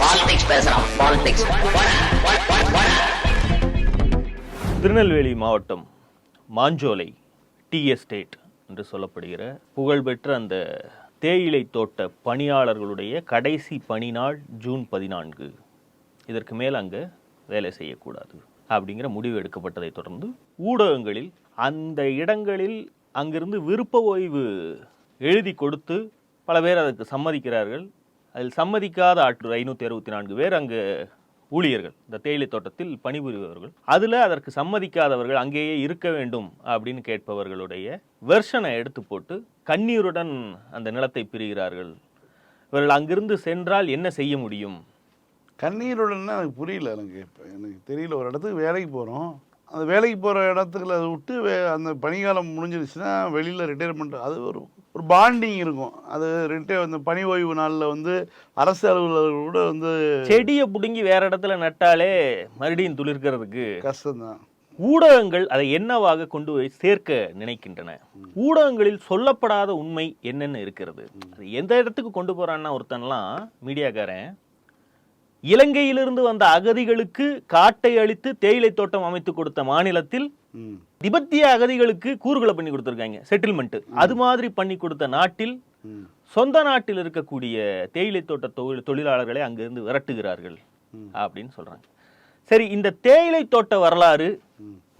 Politics பேசுறான் politics Tirunelveli மாவட்டம் Manjolai tea estate என்று சொல்லப்படுகிற புகழ்பெற்ற அந்த தேயிலை தோட்ட பணியாளர்களுடைய கடைசி பணி நாள் ஜூன் பதினான்கு. இதற்கு மேல் அங்கே வேலை செய்யக்கூடாது அப்படிங்கிற முடிவு எடுக்கப்பட்டதை தொடர்ந்து ஊடகங்களில் அந்த இடங்களில் அங்கிருந்து விருப்ப ஓய்வு எழுதி கொடுத்து பல பேர் அதற்கு சம்மதிக்கிறார்கள். அதில் சம்மதிக்காத ஆற்று ஐநூற்றி அறுபத்தி நான்கு பேர் அங்கு ஊழியர்கள். இந்த தேயிலை தோட்டத்தில் பணிபுரிபவர்கள். அதில் அதற்கு சம்மதிக்காதவர்கள் அங்கேயே இருக்க வேண்டும் அப்படின்னு கேட்பவர்களுடைய வெர்ஷனை எடுத்து போட்டு கண்ணீருடன் அந்த நிலத்தை பிரிகிறார்கள். இவர்கள் அங்கிருந்து சென்றால் என்ன செய்ய முடியும்? கண்ணீருடன்னா எனக்கு புரியல எனக்கு இப்போ. எனக்கு தெரியல. ஒரு இடத்துக்கு வேலைக்கு போகிறோம் அந்த வேலைக்கு போகிற இடத்துல அதை விட்டு வே அந்த பனிகாலம் முடிஞ்சிருச்சுன்னா வெளியில் ரிட்டையர்மெண்ட் அது ஒரு ஒரு பாண்டிங் இருக்கும். அது ரிட்டையர் அந்த பணி ஓய்வு நாளில் வந்து அரசு அலுவலர்கள் கூட வந்து செடியை பிடுங்கி வேற இடத்துல நட்டாலே மறுபடியும் துளிர்க்கிறதுக்கு கஷ்டம்தான். ஊடகங்கள் அதை என்னவாக கொண்டு போய் சேர்க்க நினைக்கின்றன? ஊடகங்களில் சொல்லப்படாத உண்மை என்னென்ன இருக்கிறது. அது எந்த இடத்துக்கு கொண்டு போறான்னா ஒருத்தன்லாம் மீடியாக்காரன் இலங்கையிலிருந்து வந்த அகதிகளுக்கு காட்டை அளித்து தேயிலை தோட்டம் அமைத்து கொடுத்த மாநிலத்தில் திபெத்திய அகதிகளுக்கு கூறுகளை பண்ணி கொடுத்துருக்காங்க செட்டில்மெண்ட் அது மாதிரி பண்ணி கொடுத்த நாட்டில் சொந்த நாட்டில் இருக்கக்கூடிய தேயிலை தோட்ட தொழில் தொழிலாளர்களை அங்கிருந்து விரட்டுகிறார்கள். அப்படின்னு சொல்றாங்க. சரி இந்த தேயிலை தோட்ட வரலாறு.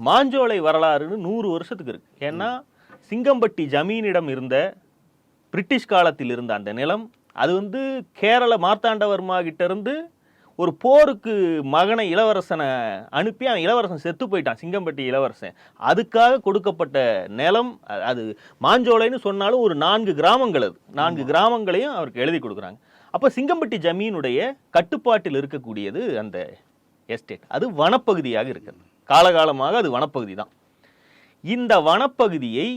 மாஞ்சோலை வரலாறுன்னு நூறு வருஷத்துக்கு இருக்கு. ஏன்னா சிங்கம்பட்டி ஜமீனிடம் இருந்த பிரிட்டிஷ் காலத்தில் இருந்த அந்த நிலம் அது வந்து கேரள மார்த்தாண்டவர்மா கிட்ட இருந்து ஒரு போருக்கு மகனை இளவரசனை அனுப்பி அவன் இளவரசன் செத்து போயிட்டான் சிங்கம்பட்டி இளவரசன். அதுக்காக கொடுக்கப்பட்ட நிலம் அது மாஞ்சோலைன்னு சொன்னாலும் ஒரு நான்கு கிராமங்கள் அது. நான்கு கிராமங்களையும் அவருக்கு எழுதி கொடுக்குறாங்க. அப்போ சிங்கம்பட்டி ஜமீனுடைய கட்டுப்பாட்டில் இருக்கக்கூடியது அந்த எஸ்டேட். அது வனப்பகுதியாக இருக்கிறது காலகாலமாக அது வனப்பகுதி தான். இந்த வனப்பகுதியை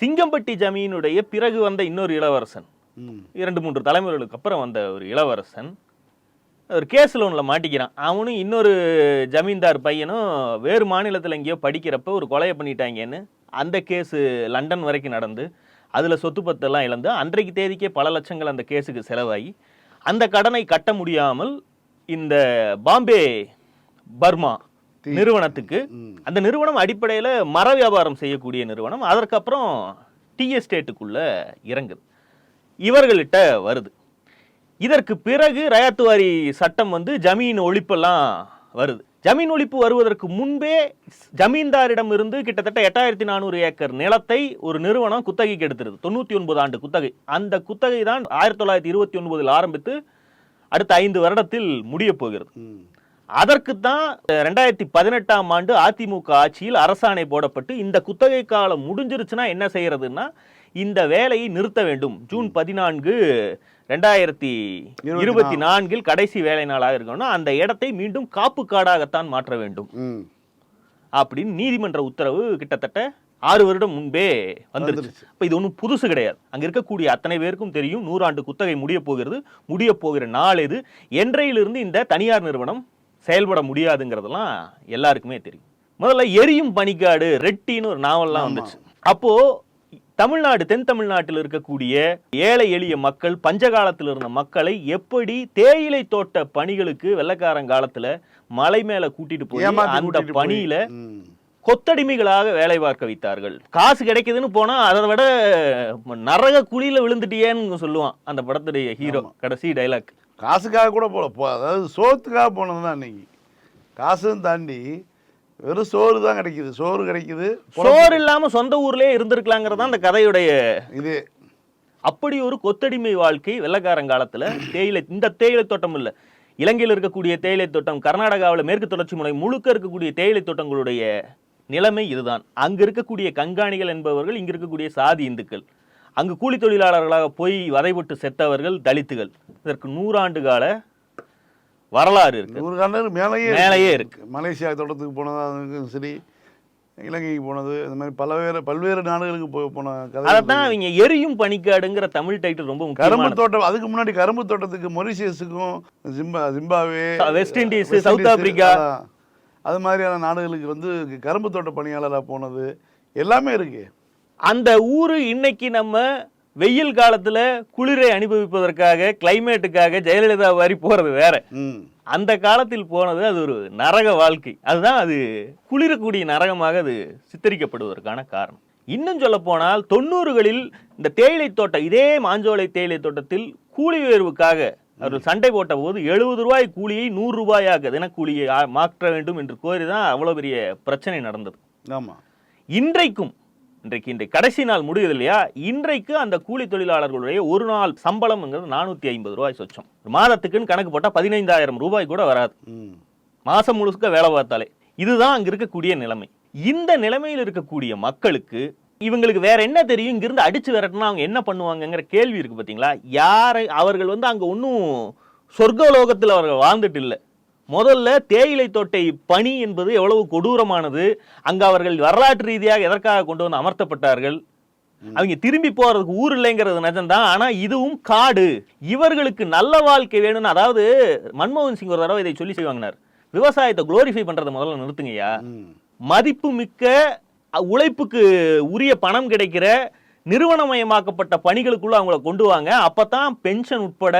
சிங்கம்பட்டி ஜமீனுடைய பிறகு வந்த இன்னொரு இளவரசன். இரண்டு மூன்று தலைமுறைகளுக்கு அப்புறம் வந்த ஒரு இளவரசன் ஒரு கேஸ் லோனில் மாட்டிக்கிறான். அவனும் இன்னொரு ஜமீன்தார் பையனும் வேறு மாநிலத்தில் எங்கேயோ படிக்கிறப்ப ஒரு கொலையை பண்ணிட்டாங்கன்னு அந்த கேஸு லண்டன் வரைக்கும் நடந்து அதில் சொத்து பத்தெல்லாம் இழந்து அன்றைக்கு தேதிக்கே பல லட்சங்கள் அந்த கேஸுக்கு செலவாகி அந்த கடனை கட்ட முடியாமல் இந்த பாம்பே பர்மா நிறுவனத்துக்கு அந்த நிறுவனம் அடிப்படையில் மர வியாபாரம் செய்யக்கூடிய நிறுவனம் அதற்கப்புறம் டி எஸ்டேட்டுக்குள்ள இறங்குது. இவர்கள்ட்ட வருது. இதற்கு பிறகு ரயாத்துவாரி சட்டம் வந்து ஜமீன் ஒழிப்பெல்லாம் வருது. ஜமீன் ஒழிப்பு வருவதற்கு முன்பே ஜமீன்தாரிடம் இருந்து கிட்டத்தட்ட எட்டாயிரத்தி நானூறு ஏக்கர் நிலத்தை ஒரு நிறுவனம் குத்தகைக்கு எடுத்துருது. தொண்ணூற்றி ஒன்பது ஆண்டு குத்தகை. அந்த குத்தகை தான் ஆயிரத்தி தொள்ளாயிரத்தி இருபத்தி ஒன்பதில் ஆரம்பித்து அடுத்த ஐந்து வருடத்தில் முடியப் போகிறது. அதற்கு தான் ரெண்டாயிரத்தி பதினெட்டாம் ஆண்டு அதிமுக ஆட்சியில் அரசாணை போடப்பட்டு இந்த குத்தகை காலம் முடிஞ்சிருச்சுன்னா என்ன செய்யறதுன்னா இந்த வேலையை நிறுத்த வேண்டும். ஜூன் பதினான்கு ரெண்டாயிரத்தி இருபத்தி நான்கில் கடைசி வேலை நாளாக இருக்கணும்னா அந்த இடத்தை மீண்டும் காப்பு காடாகத்தான் மாற்ற வேண்டும். அப்படின்னு நீதிமன்ற உத்தரவு கிட்டத்தட்ட ஆறு வருடம் முன்பே வந்துருச்சு. இப்போ இது ஒன்றும் புதுசு கிடையாது. அங்க இருக்கக்கூடிய அத்தனை பேருக்கும் தெரியும். நூறாண்டு குத்தகை முடிய போகிறது. முடிய போகிற நாள் இது என்றையிலிருந்து இந்த தனியார் நிறுவனம் செயல்பட முடியாதுங்கிறதெல்லாம் எல்லாருக்குமே தெரியும். முதல்ல எரியும் பனிக்காடு ரெட்டின்னு ஒரு நாவல்லாம் வந்துச்சு. அப்போ தமிழ்நாடு தென் தமிழ்நாட்டில் இருக்கக்கூடிய ஏழை எளிய மக்கள் பஞ்சகாலத்தில் இருந்த மக்களை எப்படி தேயிலை தோட்ட பணிகளுக்கு வெள்ளக்காரன் காலத்துல மலை மேல கூட்டிட்டு போய் அந்த. பணியில கொத்தடிமைகளாக வேலை பார்க்க வைத்தார்கள். காசு கிடைக்குதுன்னு போனா அதை விட நரக குழியில விழுந்துட்டியேன்னு சொல்லுவான் அந்த படத்துடைய ஹீரோ. கடைசி டைலாக் காசுக்காக கூட போல. அதாவது சோத்துக்காக போனது தான் அன்னைக்கு. காசும் தாண்டி வெறும் சோறு தான் கிடைக்குது. சோறு கிடைக்குது. சோறு இல்லாம சொந்த ஊர்லயே இருந்திருக்கலாங்கிறது அந்த கதையுடைய இது. அப்படி ஒரு கொத்தடிமை வாழ்க்கை வெள்ளக்காரங்காலத்துல தேயிலை இந்த தேயிலை தோட்டம் இல்ல. இலங்கையில் இருக்கக்கூடிய தேயிலை தோட்டம் கர்நாடகாவில் மேற்கு தொடர்ச்சி முனை முழுக்க இருக்கக்கூடிய தேயிலை தோட்டங்களுடைய நிலைமை இதுதான். அங்க இருக்கக்கூடிய கண்காணிகள் என்பவர்கள் இங்க இருக்கக்கூடிய சாதி இந்துக்கள். அங்கு கூலி தொழிலாளர்களாக போய் வதைபட்டு செத்தவர்கள் தலித்துகள். இதற்கு நூறாண்டு கால வரலாறு இருக்கு நூறு கண்டர் மேலேயே மேலேயே இருக்கு. மலேசியா தோட்டத்துக்கு போனதும் சரி இலங்கைக்கு போனது இந்த மாதிரி பல்வேறு பல்வேறு நாடுகளுக்கு போ போன கதை அதைத்தான் அவங்க எரியும் பனிக்காடுங்கிற தமிழ் டைட்டில் ரொம்ப கரும்பு தோட்டம் அதுக்கு முன்னாடி கரும்பு தோட்டத்துக்கு மொரிஷியஸுக்கும் zimba Zimbabwe West Indies, South Africa. அது மாதிரியான நாடுகளுக்கு வந்து கரும்பு தோட்ட பணியாளராக போனது எல்லாமே இருக்கு அந்த ஊரு இன்னைக்கு நம்ம வெயில் காலத்துல குளிரை அனுபவிப்பதற்காக கிளைமேட்டுக்காக ஜெயலலிதா மாதிரி போறது வேற. அந்த காலத்தில் போனது அது ஒரு நரக வாழ்க்கை. அதுதான் அது குளிரக்கூடிய நரகமாக அது சித்தரிக்கப்படுவதற்கான காரணம். இன்னும் சொல்ல போனால் தொண்ணூறுகளில் இந்த தேயிலை தோட்டம் இதே மாஞ்சோலை தேயிலை தோட்டத்தில் கூலி உயர்வுக்காக அவர்கள் சண்டை போட்ட போது எழுபது ரூபாய் கூலியை நூறு ரூபாயாக தினக்கூலியை மாற்ற வேண்டும் என்று கோரி தான் அவ்வளோ பெரிய பிரச்சனை நடந்தது. ஆமாம் இன்றைக்கும் இன்றைக்கு இன்றைக்கு கடைசி நாள் முடியுது இல்லையா? இன்றைக்கு அந்த கூலி தொழிலாளர்களுடைய ஒரு நாள் சம்பளம்ங்கிறது நானூற்றி ஐம்பது ரூபாய் சொச்சம். மாதத்துக்குன்னு கணக்கு போட்டால் பதினைந்தாயிரம் ரூபாய் கூட வராது. ம். மாசம் முழுக்க வேலை பார்த்தாலே. இதுதான் அங்க இருக்கக்கூடிய நிலைமை. இந்த நிலைமையில் இருக்கக்கூடிய மக்களுக்கு இவங்களுக்கு வேற என்ன தெரியும்? இங்கிருந்து அடிச்சு விரட்டினா அவங்க என்ன பண்ணுவாங்கங்கிற கேள்வி இருக்கு பாத்தீங்களா? யாரை அவர்கள் வந்து அங்க ஒன்றும் சொர்க்கலோகத்தில் அவர்கள் வாழ்ந்துட்டு இல்லை. முதல்ல தேயிலை தோட்டை பணி என்பது எவ்வளவு கொடூரமானது? அங்க அவர்கள் வரலாற்று ரீதியாக எதற்காக கொண்டு வந்து அமர்த்தப்பட்டார்கள்? அவங்க திரும்பி போறதுக்கு ஊர் இல்லைங்கிறது நிஜம்தான். ஆனா இதுவும் காடு. இவர்களுக்கு நல்ல வாழ்க்கை வேணும்னு அதாவது மன்மோகன் சிங் ஒரு தடவை இதை சொல்லி செய்வாங்கனார். விவசாயத்தை குளோரிஃபை பண்றதை முதல்ல நிறுத்துங்கய்யா. மதிப்பு மிக்க உழைப்புக்கு உரிய பணம் கிடைக்கிற நிறுவனமயமாக்கப்பட்ட பணிகளுக்குள்ள அவங்கள கொண்டு வாங்க. அப்பதான் பென்ஷன் உட்பட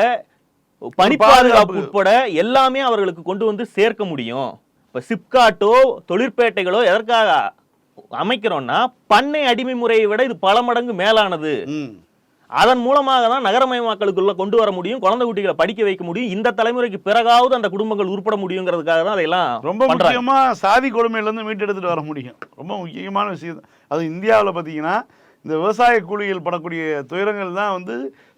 பணி பாதுகாப்பு. உட்பட எல்லாமே அவர்களுக்கு கொண்டு வந்து சேர்க்க முடியும். இப்ப சிப்காட்டோ தொழிற்பேட்டைகளோ எதற்காக அமைக்கிறோம்னா பண்ணை அடிமை முறையை விட இது பல மடங்கு மேலானது. அதன் மூலமாக தான் நகரமயமாக்கலுக்குள்ள கொண்டு வர முடியும் குழந்தை குட்டிகளை படிக்க வைக்க முடியும் இந்த தலைமுறைக்கு பிறகாவது அந்த குடும்பங்கள் உருப்பட முடியுங்கிறதுக்காக தான் அதெல்லாம் ரொம்ப முக்கியமா சாதி கொடுமையிலேருந்து மீட்டெடுத்துட்டு வர முடியும். ரொம்ப முக்கியமான விஷயம். அது இந்தியாவில் பார்த்தீங்கன்னா இந்த விவசாய கூலிகள் படக்கூடிய துயரங்கள் தான் வந்து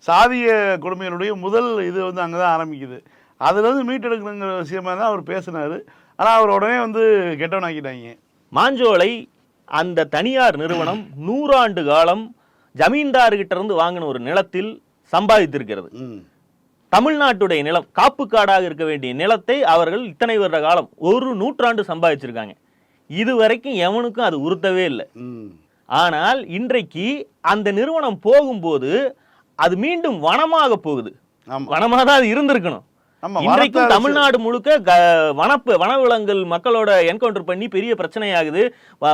சாதிய கொடுமைகளுடைய முதல் இது வந்து அங்கே தான் ஆரம்பிக்குது. அதுலேருந்து மீட்டெடுக்கணுங்கிற விஷயமா தான் அவர் பேசினார். ஆனால் அவர் உடனே வந்து கெட்டவனாக்கிட்டாங்க மாஞ்சோலை அந்த தனியார் நிறுவனம் நூறாண்டு காலம் ஜமீன்தார்கிட்ட இருந்து வாங்கின ஒரு நிலத்தில் சம்பாதித்திருக்கிறது. தமிழ்நாட்டுடைய நிலம் காப்பு காடாக இருக்க வேண்டிய நிலத்தை அவர்கள் இத்தனை வருட காலம் ஒரு நூற்றாண்டு சம்பாதிச்சிருக்காங்க. இதுவரைக்கும் எவனுக்கும் அது உறுத்தவே இல்லை. ஆனால் இன்றைக்கு அந்த நிறுவனம் போகும்போது அது மீண்டும் வனமாக போகுது. வனமாக தான் அது இருந்திருக்கணும். இன்றைக்கும் தமிழ்நாடு முழுக்க வனப்பு வனவிலங்குகள் மக்களோட என்கவுண்டர் பண்ணி பெரிய பிரச்சனையாகுது.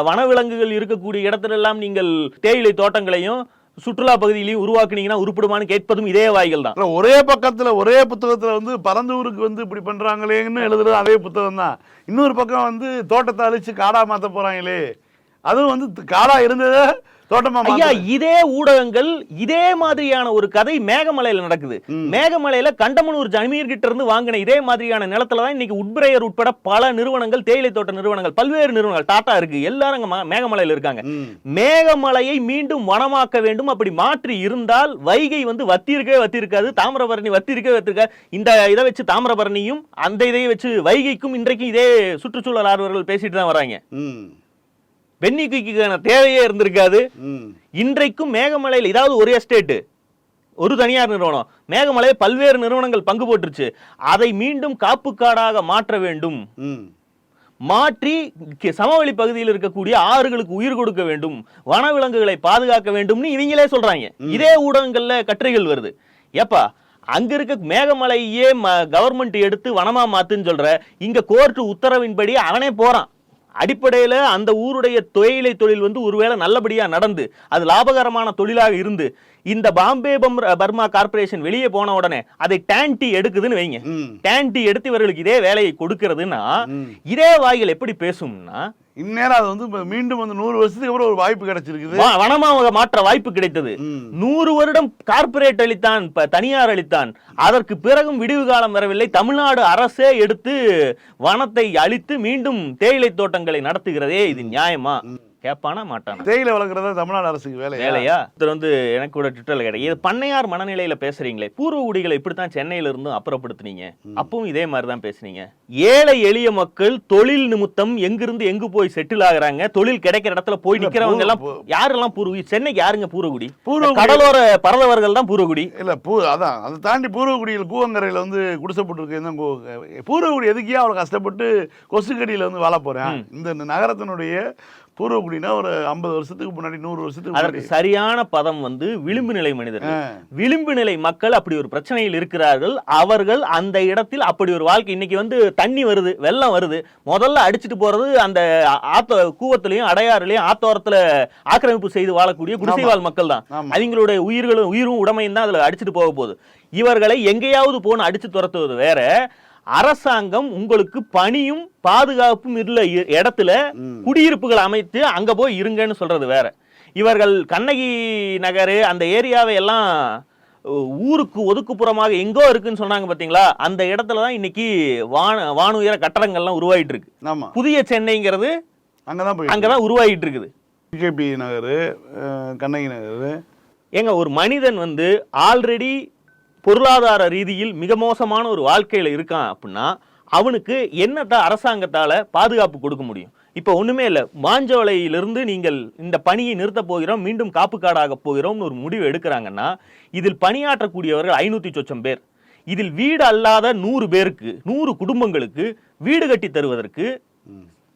வனவிலங்குகள் இருக்கக்கூடிய இடத்துல எல்லாம் நீங்கள் தேயிலை தோட்டங்களையும் சுற்றுலா பகுதியிலையும் உருவாக்குனீங்கன்னா உருப்படுமான்னு கேட்பதும் இதே வாய்கள் தான். ஒரே பக்கத்துல ஒரே புத்தகத்துல வந்து பரந்தூருக்கு வந்து இப்படி பண்றாங்களேன்னு எழுதுறது அதே புத்தகம் தான். இன்னொரு பக்கம் வந்து தோட்டத்தை அழிச்சு காடா மாத்த போறாங்களே. அதுவும் வந்து த- காடா இருந்ததை ஐயா இதே ஊடகங்கள் இதே மாதிரியான ஒரு கதை மேகமலையில நடக்குது. மேகமலையில கண்டமனூர் ஜமீர் கிட்ட இருந்து வாங்கின இதே மாதிரியான நிலத்துல தான் இன்னைக்கு உட்பிரையர் உட்பட பல நிறுவனங்கள் தேயிலை தோட்ட நிறுவனங்கள் பல்வேறு நிறுவனங்கள் டாடா இருக்கு எல்லாரும் மேகமலையில இருக்காங்க. மேகமலையை மீண்டும் வனமாக்க வேண்டும் அப்படி மாற்றி இருந்தால் வைகை வந்து வத்தி இருக்கவே வத்தி இருக்காது தாமிரபரணி வத்தி இருக்கவே வத்தி இருக்காது இந்த இதை வச்சு தாமிரபரணியும் அந்த இதை வச்சு வைகைக்கும் இன்றைக்கும் இதே சுற்றுச்சூழல் ஆர்வலர்கள் பேசிட்டு தான் வராங்க. குயிக்கான தேவையே இருந்திருக்காது. இன்றைக்கும் மேகமலையில் இதாவது ஒரு எஸ்டேட்டு ஒரு தனியார் நிறுவனம் மேகமலை பல்வேறு நிறுவனங்கள் பங்கு போட்டுருச்சு. அதை மீண்டும் காப்பு காடாக மாற்ற வேண்டும். மாற்றி சமவெளி பகுதியில் இருக்கக்கூடிய ஆறுகளுக்கு உயிர் கொடுக்க வேண்டும். வனவிலங்குகளை பாதுகாக்க வேண்டும்னு இவங்களே சொல்றாங்க. இதே ஊடகங்கள்ல கட்டுரைகள் வருது. ஏப்பா அங்க இருக்க மேகமலையே கவர்மெண்ட் எடுத்து வனமா மாத்துன்னு சொல்ற இங்க கோர்ட் உத்தரவின்படி அவனே போறான். அடிப்படையில அந்த ஊருடைய தொழிலை தொழில் வந்து ஒருவேளை நல்லபடியா நடந்து அது லாபகரமான தொழிலாக இருந்து இந்த பாம்பே பம்- பர்மா கார்ப்பரேஷன் வெளியே போன உடனே அதை டேன்டி எடுக்குதுன்னு வைங்க. டேன்டி எடுத்து இவர்களுக்கு இதே வேலையை கொடுக்கிறதுனா ம். இதே வாய்கள் எப்படி பேசும்னா இந்நேரம் அது வந்து மீண்டும் வந்து நூறு வருஷத்துக்கு அப்புறம் ஒரு வாய்ப்பு கிடைச்சிருக்குது. வனமாக மாற்ற வாய்ப்பு கிடைத்தது. நூறு வருடம் கார்ப்பரேட் அளித்தான் தனியார் அளித்தான். அதற்கு பிறகும் விடிவு காலம் வரவில்லை. தமிழ்நாடு அரசே எடுத்து வனத்தை அழித்து மீண்டும் தேயிலை தோட்டங்களை நடத்துகிறதே இது நியாயமா? கேட்பானா மாட்டானா? தேயிலை வளர்க்குறதா தமிழ்நாடு அரசுக்கு வேலையா? வேலையா? ஒருத்தர் வந்து எனக்கு கூட ட்விட்டர்ல கிடையாது இது பண்ணையார் மனநிலையில பேசுறீங்களே பூர்வ குடிகளை இப்படித்தான் சென்னையில இருந்தும் அப்புறப்படுத்துனீங்க அப்பவும் இதே மாதிரி தான் பேசுனீங்க. ஏழை எளிய மக்கள் தொழில் நிமித்தம் எங்கிருந்து எங்கு போய் செட்டில் ஆகுறாங்க? தொழில் கிடைக்கிற இடத்துல போய் இல்ல, நிக்கிறவங்க எல்லாம் யாரெல்லாம் பூர்வகுடி சென்னைக்கு யாருங்க பூர்வகுடி பூர்வகுடி- கடலோர பறந்தவர்கள் தான் பூர்வகுடி இல்ல பூ அதான். அதை தாண்டி பூர்வகுடியில் கூவங்கரையில் வந்து குடிசைப்பட்டிருக்கு தான் கூ- பூர்வகுடி எதுக்கே அவ்வளோ கஷ்டப்பட்டு கொசுக்கடியில் வந்து வாழ போறேன். இந்த நகரத்தினுடைய பூர்வகுடினா ஒரு ஐம்பது வருஷத்துக்கு முன்னாடி நூறு வருஷத்துக்கு அதற்கு சரியான பதம் வந்து விளிம்பு நிலை மனிதர்கள். ஆ. விளிம்பு நிலை மக்கள் அப்படி ஒரு பிரச்சனையில் இருக்கிறார்கள். அவர்கள் அந்த இடத்தில் அப்படி ஒரு வாழ்க்கை இன்னைக்கு வந்து தண்ணி வருது வெள்ளம் வருது. முதல்ல அடிச்சிட்டு போறது அந்த ஆத்த கூவத்திலையும் அடையாறுலையும் ஆத்தோரத்துல ஆக்கிரமிப்பு செய்து வாழக்கூடிய குடிசைவாழ் மக்கள் தான். அவங்களுடைய உயிர்களும் உயிரும் உடமையும் தான் அதுல அடிச்சிட்டு போக போகுது. இவர்களை எங்கேயாவது போன அடிச்சு துரத்துவது வேற. அரசாங்கம் உங்களுக்கு பணியும் பாதுகாப்பும் இல்ல இடத்துல குடியிருப்புகள் அமைத்து அங்க போய் இருங்கன்னு சொல்றது வேற. இவர்கள் கண்ணகி நகர் அந்த ஏரியாவை எல்லாம் ஊருக்கு ஒதுக்குப்புறமாக எங்கோ இருக்குன்னு சொன்னாங்க பாத்தீங்களா? அந்த இடத்துல தான் இன்னைக்கு வான வானுயர கட்டடங்கள்லாம் உருவாயிட்டு இருக்கு புதிய சென்னைங்கிறது அங்கதான் அங்கதான் உருவாகிட்டு இருக்குது பிகேபி நகர் கண்ணகி நகர். ஏங்க ஒரு மனிதன் வந்து ஆல்ரெடி பொருளாதார ரீதியில் மிக மோசமான ஒரு வாழ்க்கையில இருக்கான் அப்படின்னா அவனுக்கு என்னத்த அரசாங்கத்தால பாதுகாப்பு கொடுக்க முடியும்? இப்போ ஒண்ணுமே இல்லை. மாஞ்சோலையிலிருந்து நீங்கள் இந்த பணியை நிறுத்த போகிறோம் மீண்டும் காப்பு காடாக போகிறோம்னு ஒரு முடிவு எடுக்கிறாங்கன்னா இதில் பணியாற்றக்கூடியவர்கள் ஐநூத்தி சொச்சம் பேர். இதில் வீடு அல்லாத நூறு பேருக்கு நூறு குடும்பங்களுக்கு வீடு கட்டி தருவதற்கு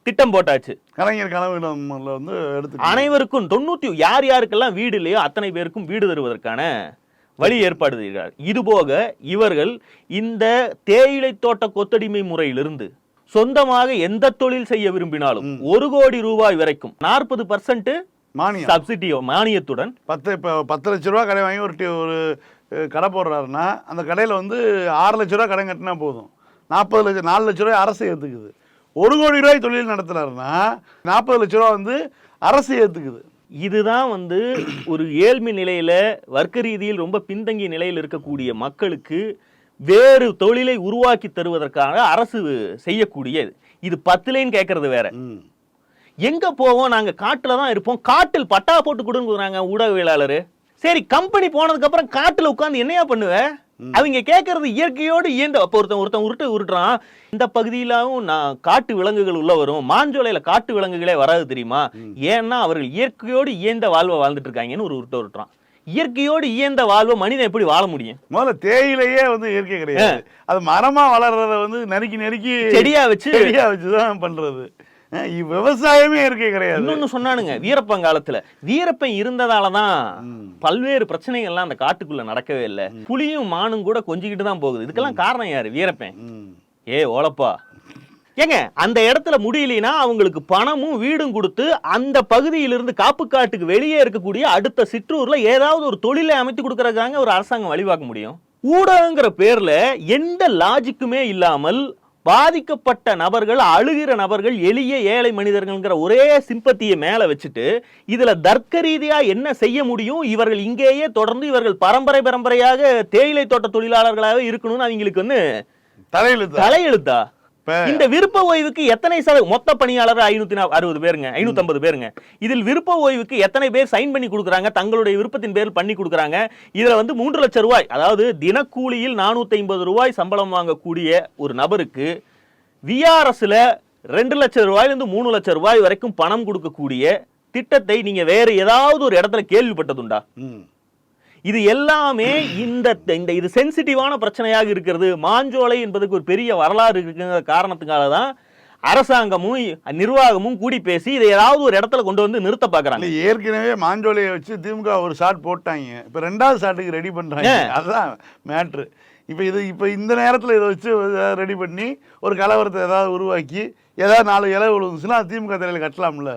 திட்டம் போட்டாச்சு. கலைஞர் கனவுல வந்து அனைவருக்கும் தொண்ணூத்தி யார் யாருக்கெல்லாம் வீடு இல்லையோ அத்தனை பேருக்கும் வீடு தருவதற்கான வழி ஏற்பாடு செய்கிறார் இதுபோக இவர்கள் இந்த தேயிலை தோட்ட கொத்தடிமை முறையிலிருந்து சொந்தமாக எந்த தொழில் செய்ய விரும்பினாலும் ஒரு கோடி ரூபாய் வரைக்கும் நாற்பது பர்சன்ட் மானியம். சப்சிடி மானியத்துடன் பத்து இப்போ பத்து லட்ச ரூபா கடை வாங்கி ஒரு ஒரு கடை போடுறாருன்னா அந்த கடையில் வந்து ஆறு லட்ச ரூபா கடன் கட்டினா போதும். நாற்பது லட்சம் நாலு லட்ச ரூபாய் அரசு ஏற்றுக்குது ஒரு கோடி ரூபாய் தொழில் நடத்துனாருன்னா நாற்பது லட்ச ரூபா வந்து அரசு ஏற்றுக்குது இதுதான் வந்து ஒரு ஏழ்மை நிலையில வர்க்க ரீதியில் ரொம்ப பின்தங்கிய நிலையில் இருக்கக்கூடிய மக்களுக்கு வேறு தொழிலை உருவாக்கி தருவதற்காக அரசு செய்யக்கூடியது இது பத்துலேன்னு கேட்கறது வேற. எங்க போவோம்? நாங்க காட்டுல தான் இருப்போம். காட்டில் பட்டா போட்டு கொடுங்கிறாங்க ஊடகவியலாளர். சரி கம்பெனி போனதுக்கு அப்புறம் காட்டுல உட்கார்ந்து என்னையா பண்ணுவ? அவங்க கேட்கறது இயற்கையோடு இயந்த அப்போ ஒருத்தன் ஒருத்தன் உருட்டு உருட்டுறான். இந்த பகுதியிலாவும் நான் காட்டு விலங்குகள் உள்ள வரும். மாஞ்சோலையில காட்டு விலங்குகளே வராது தெரியுமா? ஏன்னா அவர்கள் இயற்கையோடு இயந்த வாழ்வை வாழ்ந்துட்டு இருக்காங்கன்னு ஒரு உருட்டு உருட்டுறான். இயற்கையோடு இயந்த வாழ்வை மனிதன் எப்படி வாழ முடியும்? முதல்ல தேயிலையே வந்து இயற்கை கிடையாது. அது மரமா வளர்றத வந்து நறுக்கி நறுக்கி செடியா வச்சு செடியா வச்சுதான் பண்றது. விவசாயமே இயற்கை கிடையாது. இன்னொன்னு சொன்னானுங்க வீரப்பன் காலத்துல. வீரப்பன் இருந்ததால தான் பல்வேறு பிரச்சனைகள்லாம் அந்த காட்டுக்குள்ள நடக்கவே இல்லை. புலியும் மானும் கூட கொஞ்சிக்கிட்டு தான் போகுது. இதுக்கெல்லாம் காரணம் யாரு? வீரப்பன். ஏ ஓலப்பா. ஏங்க அந்த இடத்துல முடியலைன்னா அவங்களுக்கு பணமும் வீடும் கொடுத்து அந்த பகுதியிலிருந்து காப்பு காட்டுக்கு வெளியே இருக்கக்கூடிய அடுத்த சிற்றூர்ல ஏதாவது ஒரு தொழிலை அமைத்து கொடுக்கறதுக்காக ஒரு அரசாங்கம் வழிவாக்க முடியும்? ஊடகங்கிற பேர்ல எந்த லாஜிக்குமே இல்லாமல் பாதிக்கப்பட்ட நபர்கள் அழுகிற நபர்கள் எளிய ஏழை மனிதர்கள்ங்கிற ஒரே சிம்பத்தியை மேல வச்சுட்டு இதுல தர்க்க ரீதியா என்ன செய்ய முடியும்? இவர்கள் இங்கேயே தொடர்ந்து இவர்கள் பரம்பரை பரம்பரையாக தேயிலை தோட்ட தொழிலாளர்களாக இருக்கணும்னு அவங்களுக்கு வந்து தலையெழுத்து? தலையெழுத்தா? இந்த விருப்ப ஓய்வுக்கு எத்தனை சத மொத்த பணியாளர் ஐநூத்தி அறுபது பேருங்க ஐநூத்தி ஐம்பது பேருங்க இதில் விருப்ப ஓய்வுக்கு எத்தனை பேர் சைன் பண்ணி கொடுக்குறாங்க தங்களுடைய விருப்பத்தின் பேரில் பண்ணி கொடுக்குறாங்க இதுல வந்து மூன்று லட்சம் ரூபாய் அதாவது தினக்கூலியில் நானூத்தி ஐம்பது ரூபாய் சம்பளம் வாங்கக்கூடிய ஒரு நபருக்கு விஆர்எஸ்ல ரெண்டு லட்சம் ரூபாயிலிருந்து மூணு லட்சம் ரூபாய் வரைக்கும் பணம் கொடுக்கக்கூடிய திட்டத்தை நீங்க வேற ஏதாவது ஒரு இடத்துல கேள்விப்பட்டதுண்டா. இது எல்லாமே இந்த இந்த இது சென்சிட்டிவான பிரச்சனையாக இருக்கிறது. மாஞ்சோலை என்பதுக்கு ஒரு பெரிய வரலாறு இருக்குங்கிற காரணத்துக்காக தான் அரசாங்கமும் நிர்வாகமும் கூடி பேசி இதை ஏதாவது ஒரு இடத்துல கொண்டு வந்து நிறுத்த பாக்குறாங்க ஏற்கனவே மாஞ்சோலையை வச்சு திமுக ஒரு ஷாட் போட்டாங்க. இப்ப ரெண்டாவது ஷாட்டுக்கு ரெடி பண்றாங்க. அதுதான் மேட்ரு இப்ப இது இப்ப இந்த நேரத்துல இதை வச்சு ரெடி பண்ணி ஒரு கலவரத்தை ஏதாவது உருவாக்கி ஏதாவது நாலு இலை விழுந்துச்சுன்னா திமுக தலையில கட்டலாம்ல.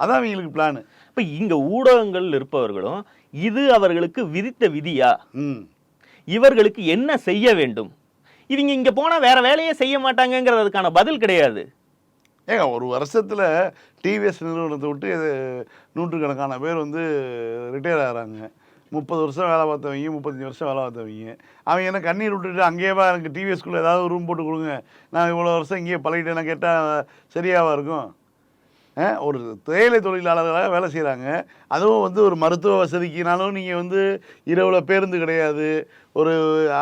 அதான் அவங்களுக்கு பிளான் இப்ப இங்க ஊடகங்கள் இருப்பவர்களும் இது அவர்களுக்கு விதித்த விதியா? இவர்களுக்கு என்ன செய்ய வேண்டும்? இவங்க இங்க போனா வேற வேலையே செய்ய மாட்டாங்கங்கிறதுக்கான பதில் கிடையாது. ஏங்க ஒரு வருஷத்தில் டிவிஎஸ் நிறுவனத்தை விட்டு நூற்றுக்கணக்கான பேர் வந்து ரிட்டையர் ஆகிறாங்க. முப்பது வருஷம் வேலை பார்த்தவங்க முப்பத்தஞ்சு வருஷம் வேலை பார்த்தவங்க. அவங்க என்ன கண்ணீர் விட்டுட்டு அங்கேயேவா எனக்கு டிவிஎஸ்குள்ளே ஏதாவது ரூம் போட்டு கொடுங்க. நான் இவ்வளோ வருஷம் இங்கேயே பழகிட்டேன்னு கேட்டால் சரியாவா இருக்கும்? ஒரு தேயிலை தொழிலாளர்களாக வேலை செய்கிறாங்க அதுவும் வந்து ஒரு மருத்துவ வசதிக்குனாலும் நீங்கள் வந்து இரவில் பேருந்து கிடையாது. ஒரு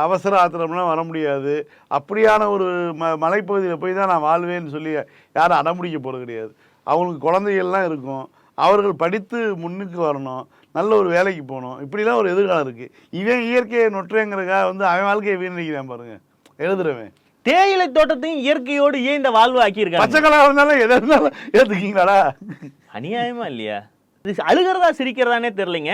அவசர ஆத்திரம்லாம் வர முடியாது. அப்படியான ஒரு ம மலைப்பகுதியில் போய் தான் நான் வாழ்வேன்னு சொல்லி யாரும் அடம்பிடிக்க போகிறது கிடையாது. அவங்களுக்கு குழந்தைகள்லாம் இருக்கும். அவர்கள் படித்து முன்னுக்கு வரணும். நல்ல ஒரு வேலைக்கு போகணும். இப்படிலாம் ஒரு எதிர்காலம் இருக்குது இவன் இயற்கையை நொற்றேங்கிறதுக்காக வந்து அவன் வாழ்க்கையை வீணடிக்கிறான் பாருங்கள் எழுதுறவன். தேயிலை தோட்டத்தையும் இயற்கையோடு ஏன் இந்த வாழ்வு ஆக்கியிருக்காங்க. பச்சை கலர் இருந்தாலும் எதை இருந்தாலும் ஏற்றுக்கிங்களாடா அநியாயமா இல்லையா? அழுகிறதா சிரிக்கிறதானே தெரியலைங்க.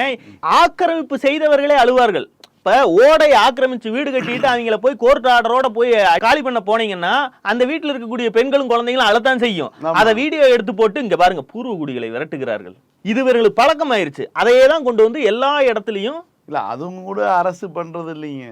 ஆக்கிரமிப்பு செய்தவர்களே அழுவார்கள். இப்ப ஓடை ஆக்கிரமிச்சு வீடு கட்டிட்டு அவங்கள போய் கோர்ட் ஆர்டரோட போய் காலி பண்ண போனீங்கன்னா அந்த வீட்டுல இருக்கக்கூடிய பெண்களும் குழந்தைங்களும் அழத்தான் செய்யும். அதை வீடியோ எடுத்து போட்டு இங்க பாருங்க பூர்வ குடிகளை விரட்டுகிறார்கள். இது இவர்களுக்கு பழக்கமாயிருச்சு. அதையே தான் கொண்டு வந்து எல்லா இடத்துலயும் இல்ல அதுவும் கூட அரசு பண்றது இல்லைங்க.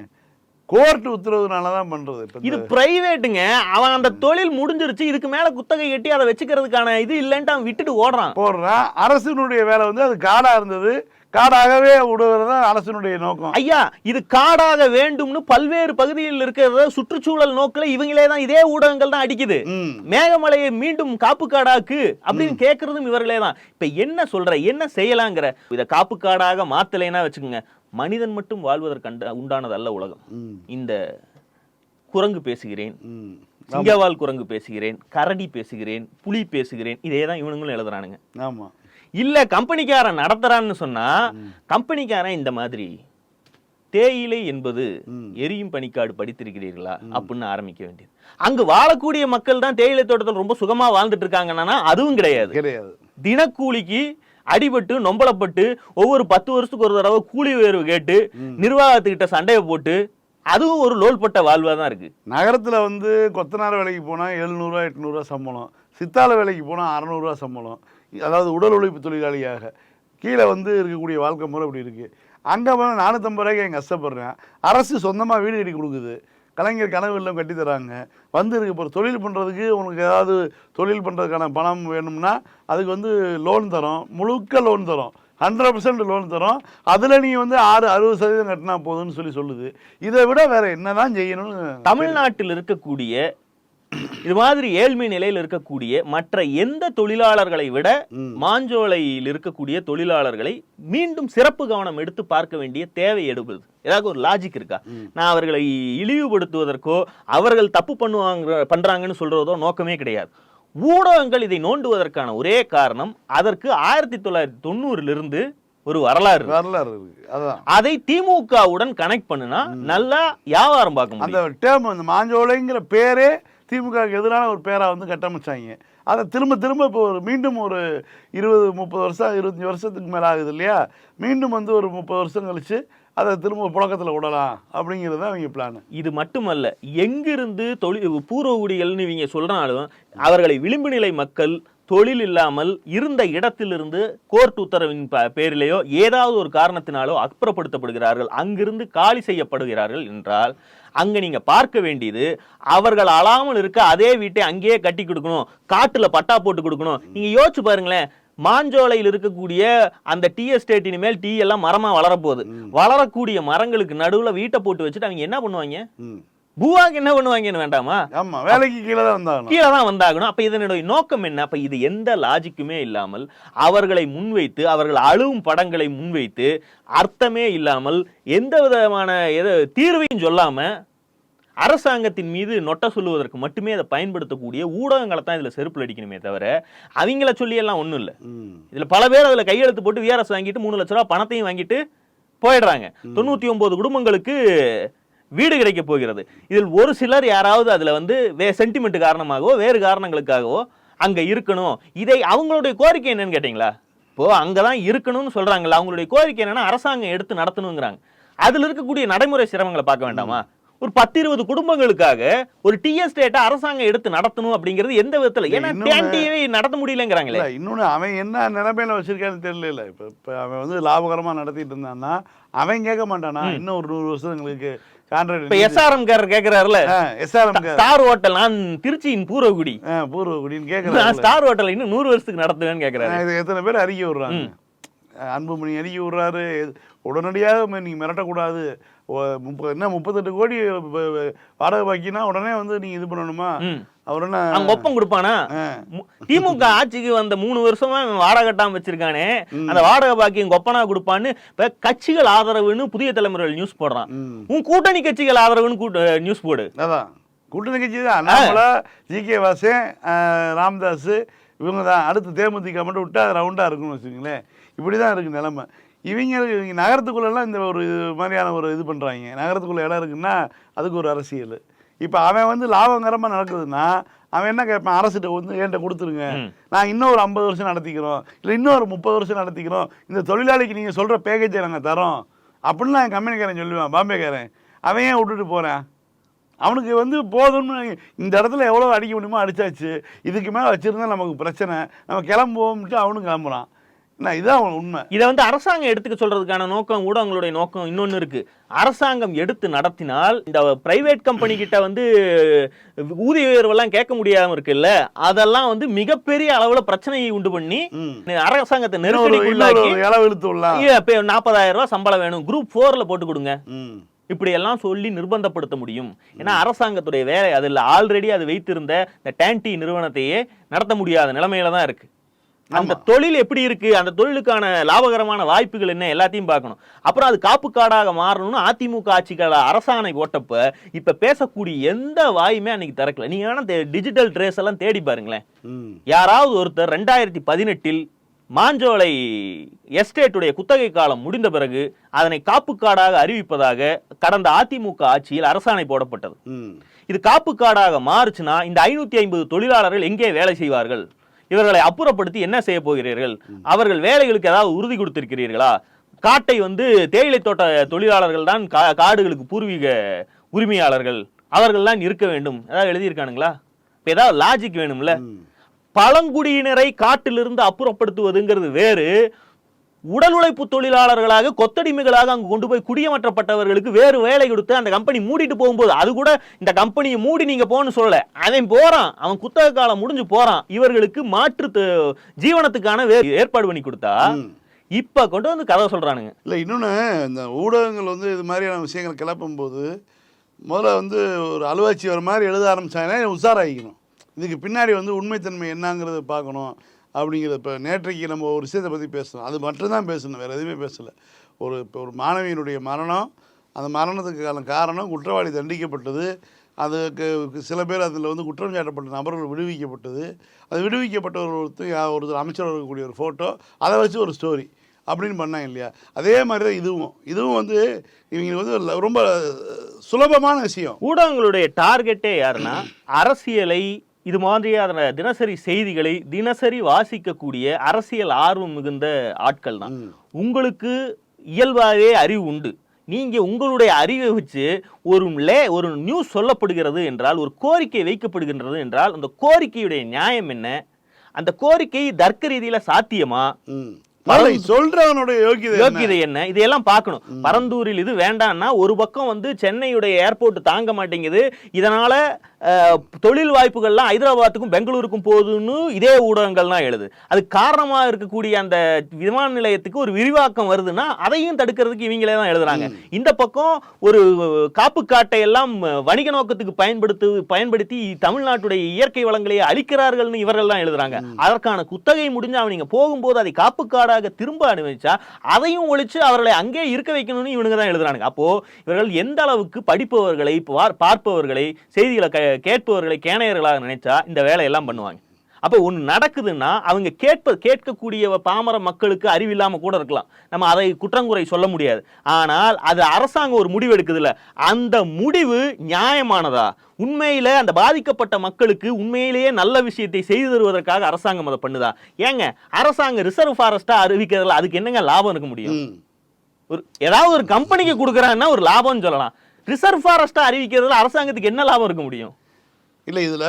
கோர்ட் உத்தரவுனால தான் பண்றது இது பிரைவேட்டுங்க அவன் அந்த தொழில் முடிஞ்சிருச்சு இதுக்கு மேல குத்தகை கட்டி அதை வச்சுக்கிறதுக்கான இது இல்லைன்ட்டு அவன் விட்டுட்டு ஓடுறான். போடுறான் அரசினுடைய வேலை வந்து அது காடா இருந்தது. காடாகவே விடுவது அரசினுடைய நோக்கம். ஐயா இது காடாக வேண்டும்னு பல்வேறு பகுதிகளில் இருக்கிற சுற்றுச்சூழல் நோக்கில் இவங்களே தான் இதே ஊடகங்கள் தான் அடிக்குது. மேகமலையை மீண்டும் காப்பு காடாக்கு அப்படின்னு கேட்கறதும் இவர்களே தான் இப்ப என்ன சொல்ற என்ன செய்யலாங்கிற? இத காப்பு காடாக மாத்தலைன்னா வச்சுக்கோங்க. மனிதன் மட்டும் வாழ்வதற்கு உண்டானது அல்ல உலகம் இந்த குரங்கு பேசுகிறேன். சிங்கவால் குரங்கு பேசுகிறேன். கரடி பேசுகிறேன். புலி பேசுகிறேன். இதே தான் இவனுங்களும் எழுதுறானுங்க. ஆமா. இல்ல கம்பெனிக்காரன் நடத்துறான்னு சொன்னா கம்பெனிக்காரன் இந்த மாதிரி தேயிலை என்பது. எரியும் பனிக்காடு படித்திருக்கிறீர்களா? அப்படின்னு ஆரம்பிக்க வேண்டியது. அங்கு வாழக்கூடிய மக்கள் தான் தேயிலை தோட்டத்தில் ரொம்ப சுகமா வாழ்ந்துட்டு இருக்காங்கன்னா அதுவும் கிடையாது. கிடையாது. தினக்கூலிக்கு அடிபட்டு நொம்பலப்பட்டு ஒவ்வொரு பத்து வருஷத்துக்கு ஒரு தடவை கூலி உயர்வு கேட்டு நிர்வாகத்துக்கிட்ட சண்டையை போட்டு அதுவும் ஒரு லோல்பட்ட வாழ்வா தான் இருக்கு. நகரத்துல வந்து கொத்தனார் வேலைக்கு போனா எழுநூறுவா எட்நூறுவா சம்பளம். சித்தாள வேலைக்கு போனா அறநூறுவா சம்பளம். அதாவது உடல் உழைப்பு தொழிலாளியாக. கீழே வந்து இருக்கக்கூடிய வாழ்க்கை முறை இப்படி இருக்கு. அங்கே போனால் நானூற்றம்பது ரூபாய்க்கு எங்கள் கஷ்டப்படுறேன். அரசு சொந்தமாக வீடு கட்டி கொடுக்குது. கலைஞர் கனவு இல்லம் கட்டி தராங்க. வந்து இருக்கு இப்போ தொழில் பண்ணுறதுக்கு உனக்கு ஏதாவது தொழில் பண்ணுறதுக்கான பணம் வேணும்னா அதுக்கு வந்து லோன் தரோம். முழுக்க லோன் தரோம். ஹண்ட்ரட் பர்சன்ட் லோன் தரோம். அதில் நீங்கள் வந்து ஆறு அறுபது சதவீதம் கட்டினா போதும்னு சொல்லி சொல்லுது. இதை விட வேற என்னதான் செய்யணும்னு தமிழ்நாட்டில் இருக்கக்கூடிய இது மாதிரி ஏழ்மை நிலையில் இருக்கக்கூடிய மற்ற எந்த தொழிலாளர்களை விட. மாஞ்சோலையில் இருக்கக்கூடிய தொழிலாளர்களை மீண்டும் சிறப்பு கவனம் எடுத்து பார்க்க வேண்டிய தேவை எடுப்பது ஏதாவது ஒரு லாஜிக் இருக்கா? நான் அவர்களை இழிவுபடுத்துவதற்கோ அவர்கள் தப்பு பண்ணுவாங்க பண்றாங்கன்னு சொல்றதோ நோக்கமே கிடையாது. ஊடகங்கள் இதை நோண்டுவதற்கான ஒரே காரணம் அதற்கு ஆயிரத்தி தொள்ளாயிரத்தி தொண்ணூறிலிருந்து ஒரு வரலாறு. வரலாறு அதை திமுகவுடன் கனெக்ட் பண்ணுனா நல்லா வியாபாரம் பார்க்க அந்த டேர்ம் அந்த மாஞ்சோலைங்கிற பேரே திமுகவுக்கு எதிரான ஒரு பேராக வந்து கட்டமைச்சாங்க. அதை திரும்ப திரும்ப இப்போ ஒரு மீண்டும் ஒரு இருபது முப்பது வருஷம் இருபத்தஞ்சி வருஷத்துக்கு மேலே ஆகுது இல்லையா? மீண்டும் வந்து ஒரு முப்பது வருஷம் கழித்து அதை திரும்ப புழக்கத்தில் விடலாம் அப்படிங்கிறது தான் அவங்க பிளான் இது மட்டுமல்ல எங்கிருந்து தொழில் பூர்வகுடிகள்னு இவங்க சொல்கிறனாலும் அவர்களை விளிம்பு நிலை மக்கள் தொழில் இல்லாமல் இருந்த இடத்திலிருந்து கோர்ட் உத்தரவின் ப- பேரிலேயோ ஏதாவது ஒரு காரணத்தினாலோ அப்புறப்படுத்தப்படுகிறார்கள். அங்கிருந்து காலி செய்யப்படுகிறார்கள் என்றால் அங்க நீங்க பார்க்க வேண்டியது அவர்கள் அழாமல் இருக்க அதே வீட்டை அங்கேயே கட்டி கொடுக்கணும் காட்டுல பட்டா போட்டு கொடுக்கணும். நீங்க யோசிச்சு பாருங்களேன் மாஞ்சோலையில் இருக்கக்கூடிய அந்த டீ எஸ்டேட் இனிமேல் டீ எல்லாம் மரமா வளரப்போகுது. வளரக்கூடிய மரங்களுக்கு நடுவுல வீட்டை போட்டு வச்சுட்டு அவங்க என்ன பண்ணுவாங்க? பூவாக்கு என்ன பண்ணுவாங்கன்னு வேண்டாமா? ஆமாம் வேலைக்கு கீழே தான் வந்தாகணும். கீழே தான் வந்தாகணும். அப்ப இதனுடைய நோக்கம் என்ன? அப்ப இது எந்த லாஜிக்குமே இல்லாமல் அவர்களை முன்வைத்து அவர்கள் அழுவும் படங்களை முன்வைத்து அர்த்தமே இல்லாமல் எந்த விதமான தீர்வையும் சொல்லாம அரசாங்கத்தின் மீது நொட்ட சொல்லுவதற்கு மட்டுமே அதை பயன்படுத்தக்கூடிய ஊடகங்களை தான் இதுல செருப்புல அடிக்கணுமே தவிர அவங்கள சொல்லி எல்லாம் ஒண்ணும் இல்ல. இதுல பல பேர் அதுல கையெழுத்து போட்டு விஆர்எஸ் வாங்கிட்டு மூணு லட்ச ரூபாய் பணத்தையும் வாங்கிட்டு போயிடுறாங்க. தொண்ணூத்தி ஒன்பது குடும்பங்களுக்கு வீடு கிடைக்க போகிறது. இதில் ஒரு சிலர் யாராவது அதுல வந்து வே சென்டிமெண்ட் காரணமாகவோ வேறு காரணங்களுக்காகவோ அங்க இருக்கணும். இதை அவங்களுடைய கோரிக்கை என்னன்னு கேட்டீங்களா? இப்போ அங்கதான் இருக்கணும்னு சொல்றாங்கல்ல அவங்களுடைய கோரிக்கை என்னன்னா அரசாங்கம் எடுத்து நடத்தணுங்கிறாங்க. அதுல இருக்கக்கூடிய நடைமுறை சிரமங்களை பார்க்க வேண்டாமா? ஒரு பத்து இருபது குடும்பங்களுக்காக ஒரு டி எஸ்டேட்டை அரசாங்கம் எடுத்து நடத்தணும் அப்படிங்கிறது எந்த விதத்துல? ஏன்னா இன்னொன்னு- டேண்டியவே நடத்த முடியலங்கிறாங்களே. இல்லை இன்னொன்று அவன் என்ன நிலைமையில வச்சிருக்கான்னு தெரியல இப்போ இப்போ அவன் வந்து லாபகரமாக நடத்திட்டு இருந்தான்னா அவன் கேட்க மாட்டானா? இன்னும் ஒரு நூறு வருஷம் எங்களுக்கு இப்ப கான்ட்ராக்ட் எஸ்ஆர்எம் காரர் கேக்குறாருல? எஸ்ஆர்எம் ஸ்டார் ஹோட்டல் நான் திருச்சியின் பூர்வகுடி. பூர்வ குடின்னு நான் கேட்குறாங்க ஸ்டார் ஹோட்டல் இன்னும் நூறு வருஷத்துக்கு நடத்துவேன்னு கேக்குறாரு. இது எத்தனை பேர் அறிக்கை விடுறாங்க? அன்புமணி அறிக்கை விடுறாரு. உடனடியாக ம- நீங்க மிரட்டக்கூடாது. ஒ- முப்ப- என்ன முப்பத்தெட்டு கோடி வாடகை பாக்கினா உடனே வந்து நீங்க இது பண்ணணுமா? அவர் என்ன? அங்க ஒப்பம் கொடுப்பானா? திமுக ஆட்சிக்கு வந்த மூணு வருஷமா வாடகை கட்டாம வச்சிருக்கானே. அந்த வாடகை பாக்கியம் கொப்பனா கொடுப்பான்னு இப்ப கட்சிகள் ஆதரவுன்னு புதிய தலைமுறையில் நியூஸ் போடுறான். உன் கூட்டணி கட்சிகள் ஆதரவுன்னு கூட்ட- நியூஸ் போடு. அதான். கூட்டணி கட்சி தான். அண்ணாமலை ஜி. கே. வாசன் ராமதாஸ் இவங்க தான். அடுத்து தேமுதிக மட்டும் விட்டா அது ரவுண்டாக இருக்கும்னு வச்சுக்கோங்களேன். இப்படி தான் இருக்குது நிலமை. இவங்க இவங்க நகரத்துக்குள்ளெல்லாம் இந்த ஒரு இது மாதிரியான ஒரு இது பண்ணுறாங்க நகரத்துக்குள்ள இடம் இருக்குன்னா அதுக்கு ஒரு அரசியல். இப்போ அவன் வந்து லாபகரமாக நடக்குதுன்னா அவன் என்ன கேட்பான்? அரசுகிட்ட வந்து என்கிட்ட கொடுத்துருங்க. நான் இன்னும் ஒரு ஐம்பது வருஷம் நடத்திக்கிறோம். இல்லை இன்னும் ஒரு முப்பது வருஷம் நடத்திக்கிறோம். இந்த தொழிலாளிக்கு நீங்கள் சொல்கிற பேக்கேஜை நாங்கள் தரோம். அப்படின்லாம் என் கம்பெனிக்காரன் சொல்லுவான் பாம்பேக்காரன் அவன் ஏன் விட்டுட்டு போகிறான் அவனுக்கு வந்து போதும்னு இந்த இடத்துல எவ்வளோ அடிக்க முடியுமோ அடிச்சாச்சு. இதுக்கு மேலே வச்சுருந்தா நமக்கு பிரச்சனை. நம்ம கிளம்புவோம்ட்டு அவனும் கிளம்புறான். அவன் உண்மை. இதை வந்து அரசாங்கம் எடுத்துக்க சொல்றதுக்கான நோக்கம் ஊடகங்களுடைய நோக்கம் இன்னொன்னு இருக்கு. அரசாங்கம் எடுத்து நடத்தினால் இந்த பிரைவேட் கம்பெனி கிட்ட வந்து ஊதிய உயர்வெல்லாம் கேட்க முடியாம இருக்குல்ல அதெல்லாம் வந்து மிகப்பெரிய அளவுல பிரச்சனையை உண்டு பண்ணி. அரசாங்கத்தை இப்ப நாற்பதாயிரம் ரூபாய் சம்பளம் வேணும். குரூப் போர்ல போட்டு கொடுங்க. இப்படி எல்லாம் சொல்லி நிர்பந்தப்படுத்த முடியும். ஏன்னா அரசாங்கத்துடைய வேலை அதில் ஆல்ரெடி அது வைத்திருந்த இந்த டேன்டி நிறுவனத்தையே நடத்த முடியாத நிலைமையில தான் இருக்கு. அந்த தொழில் எப்படி இருக்கு? அந்த தொழிலுக்கான லாபகரமான வாய்ப்புகள் என்ன? எல்லாத்தையும் பார்க்கணும். அப்புறம் அது காப்பு காடாக மாறணும்னு அதிமுக ஆட்சிக்கால அரசாணை போட்டப்ப இப்ப பேசக்கூடிய எந்த வாயுமே அன்னைக்கு திறக்கல. நீங்க வேணா டிஜிட்டல் ட்ரேஸ் எல்லாம் தேடி பாருங்களேன். யாராவது ஒருத்தர் ரெண்டாயிரத்தி பதினெட்டில் மாஞ்சோலை எஸ்டேட்டுடைய குத்தகை காலம் முடிந்த பிறகு அதனை காப்பு காடாக அறிவிப்பதாக கடந்த அதிமுக ஆட்சியில் அரசாணை போடப்பட்டது. இது காப்பு காடாக மாறுச்சுன்னா இந்த ஐநூத்தி ஐம்பது தொழிலாளர்கள் எங்கே வேலை செய்வார்கள்? இவர்களை அப்புறப்படுத்தி என்ன செய்ய போகிறீர்கள்? அவர்கள் வேலைகளுக்கு ஏதாவது உறுதி கொடுத்திருக்கிறீர்களா? காட்டை வந்து தேயிலை தோட்ட தொழிலாளர்கள் தான் காடுகளுக்கு பூர்வீக உரிமையாளர்கள். அவர்கள்லாம் இருக்க வேண்டும். ஏதாவது எழுதியிருக்கானுங்களா? இப்ப ஏதாவது லாஜிக் வேணும்ல. பழங்குடியினரை காட்டிலிருந்து அப்புறப்படுத்துவதுங்கிறது வேறு. உடல் உழைப்பு தொழிலாளர்களாக கொத்தடிமைகளாக அங்கு கொண்டு போய் குடியமற்றப்பட்டவர்களுக்கு வேறு வேலை கொடுத்து அந்த கம்பெனி மூடிட்டு போகும்போது அது கூட இந்த கம்பெனியை மூடி நீங்க போன்னு சொல்லல. அவன் போறான். அவன் குத்தக காலம் முடிஞ்சு போறான். இவர்களுக்கு மாற்று ஜீவனத்துக்கான ஏற்பாடு பண்ணி கொடுத்தா. இப்ப கொண்டு வந்து கதை சொல்றானுங்க. இல்லை இன்னொன்று இந்த ஊடகங்கள் வந்து இது மாதிரியான விஷயங்கள் கிளப்பும்போது முதல்ல வந்து ஒரு அலுவாச்சி வர மாதிரி எழுத ஆரம்பிச்சாங்கன்னா உஷாராகிக்கணும் இதுக்கு பின்னாடி வந்து உண்மைத்தன்மை என்னங்கிறத பார்க்கணும். அப்படிங்கிற இப்போ நேற்றைக்கு நம்ம ஒரு விஷயத்தை பற்றி பேசணும். அது மட்டும்தான் பேசணும். வேறு எதுவுமே பேசலை. ஒரு இப்போ ஒரு மாணவியினுடைய மரணம் அந்த மரணத்துக்கான காரணம் குற்றவாளி தண்டிக்கப்பட்டது. அதுக்கு சில பேர் அதில் வந்து குற்றம் சாட்டப்பட்ட நபர்கள் விடுவிக்கப்பட்டது. அது விடுவிக்கப்பட்ட ஒரு ஒருத்தர் யா- ஒருத்தர் அமைச்சர் இருக்கக்கூடிய ஒரு ஃபோட்டோ அதை வச்சு ஒரு ஸ்டோரி அப்படின்னு பண்ணாங்க இல்லையா? அதே மாதிரி தான் இதுவும். இதுவும் வந்து இவங்க வந்து ரொம்ப சுலபமான விஷயம். ஊடகங்களுடைய டார்கெட்டே யாருன்னா அரசியலை இது மாதிரியான தினசரி செய்திகளை தினசரி வாசிக்கக்கூடிய அரசியல் ஆர்வம் மிகுந்த ஆட்கள் தான். உங்களுக்கு இயல்பாகவே அறிவு உண்டு. நீங்க உங்களுடைய அறிவை வச்சு ஒரு லே ஒரு நியூஸ் சொல்லப்படுகிறது என்றால் ஒரு கோரிக்கை வைக்கப்படுகின்றது என்றால் அந்த கோரிக்கையுடைய நியாயம் என்ன? அந்த கோரிக்கை தர்க்க ரீதியில சாத்தியமா? சொல்றவனுடைய யோகியதை என்ன? இதையெல்லாம் பார்க்கணும். பரந்தூரில் இது வேண்டாம்னா ஒரு பக்கம் வந்து சென்னையுடைய ஏர்போர்ட் தாங்க மாட்டேங்குது. இதனால தொழில் வாய்ப்புகள்லாம் ஹைதராபாத்துக்கும் பெங்களூருக்கும் போகுதுன்னு இதே ஊடகங்கள் தான் எழுது. அது காரணமா இருக்கக்கூடிய அந்த விமான நிலையத்துக்கு ஒரு விரிவாக்கம் வருதுன்னா அதையும் தடுக்கிறதுக்கு இவங்களே தான் எழுதுறாங்க. இந்த பக்கம் ஒரு காப்பு காட்டை எல்லாம் வணிக நோக்கத்துக்கு பயன்படுத்து பயன்படுத்தி தமிழ்நாட்டுடைய இயற்கை வளங்களை அழிக்கிறார்கள்னு இவர்கள் தான் எழுதுறாங்க அதற்கான குத்தகை முடிஞ்சு அவன் போகும்போது அதை காப்பு காடாக திரும்ப அனுபவிச்சா அதையும் ஒழிச்சு அவர்களை அங்கே இருக்க வைக்கணும்னு இவனுங்க தான் எழுதுறானுங்க. அப்போ இவர்கள் எந்த அளவுக்கு படிப்பவர்களை பார்- பார்ப்பவர்களை செய்திகளை க- கேட்பவர்களை கேணையர்களாக நினைச்சா இந்த வேலையெல்லாம் பண்ணுவாங்க. அப்போ ஒன்று நடக்குதுன்னா அவங்க கேட்ப கேட்கக்கூடிய பாமர மக்களுக்கு அறிவில்லாம கூட இருக்கலாம். நம்ம அதை குற்றங்குறை சொல்ல முடியாது. ஆனால் அது அரசாங்கம் ஒரு முடிவு எடுக்குதுல்ல. அந்த முடிவு நியாயமானதா? உண்மையில அந்த பாதிக்கப்பட்ட மக்களுக்கு உண்மையிலேயே நல்ல விஷயத்தை செய்து தருவதற்காக அரசாங்கம் அதை பண்ணுதா? ஏங்க அரசாங்கம் ரிசர்வ் ஃபாரஸ்டா அறிவிக்கிறதுல அதுக்கு என்னங்க லாபம் இருக்க முடியும். ஒரு ஏதாவது ஒரு கம்பெனிக்கு கொடுக்குறாங்கன்னா ஒரு லாபம்னு சொல்லலாம். ரிசர்வ் ஃபாரஸ்டா அறிவிக்கிறதுல அரசாங்கத்துக்கு என்ன லாபம் இருக்க முடியும்? இல்லை இதில்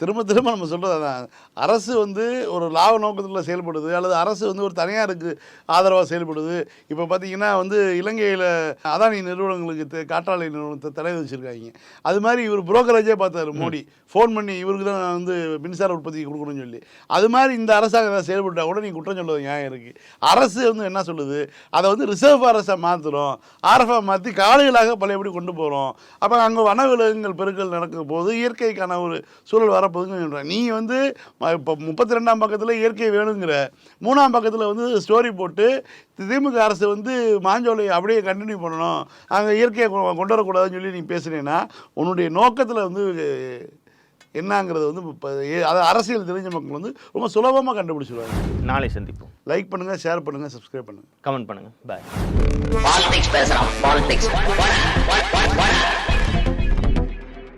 திரும்ப திரும்ப நம்ம சொல்கிறது அதான். அரசு வந்து ஒரு லாப நோக்கத்தில் செயல்படுது அல்லது அரசு வந்து ஒரு தனியாருக்கு ஆதரவாக செயல்படுது. இப்போ பார்த்தீங்கன்னா வந்து இலங்கையில் அதானி நிறுவனங்களுக்கு காற்றாலை நிறுவனத்தை தடை வச்சுருக்காங்க அது மாதிரி இவர் புரோக்கரேஜே பார்த்தாரு மோடி. ஃபோன் பண்ணி இவருக்கு தான் வந்து மின்சார உற்பத்தி கொடுக்கணும்னு சொல்லி. அது மாதிரி இந்த அரசாங்கம் ஏதாவது செயல்பட்டா கூட நீங்கள் குற்றம் சொல்வது நியாயம் இருக்குது அரசு வந்து என்ன சொல்லுது? அதை வந்து ரிசர்வ் ஃபாரஸ்ட்டாக மாற்றுறோம் ஆர்எஃபாக மாற்றி காடுகளாக பழையபடி கொண்டு போகிறோம் அப்போ அங்கே வனவிலங்குகள் பெருக்கல் நடக்கும் போது இயற்கைக்கான ஒரு சூழல் வரப்போகுதுன்னு சொல்கிறேன் நீ வந்து இப்போ முப்பத்தி ரெண்டாம் பக்கத்தில் இயற்கை வேணுங்கிற மூணாம் பக்கத்தில் வந்து ஸ்டோரி போட்டு திமுக அரசு வந்து மாஞ்சோலை அப்படியே கண்டினியூ பண்ணணும் அங்கே இயற்கையை கொ- கொண்டு வரக்கூடாதுன்னு சொல்லி நீ பேசுனேன்னா உன்னுடைய நோக்கத்தில் வந்து என்னங்கிறது வந்து இப்போ அது அரசியல் தெரிஞ்ச மக்கள் வந்து ரொம்ப சுலபமாக கண்டுபிடிச்சிடுவாங்க நாளை சந்திப்போம். லைக் பண்ணுங்கள் ஷேர் பண்ணுங்கள் சப்ஸ்கிரைப் பண்ணுங்கள் கமெண்ட் பண்ணுங்க. பாய் பாலிடிக்ஸ் பேசுறான் பாலிடிக்ஸ்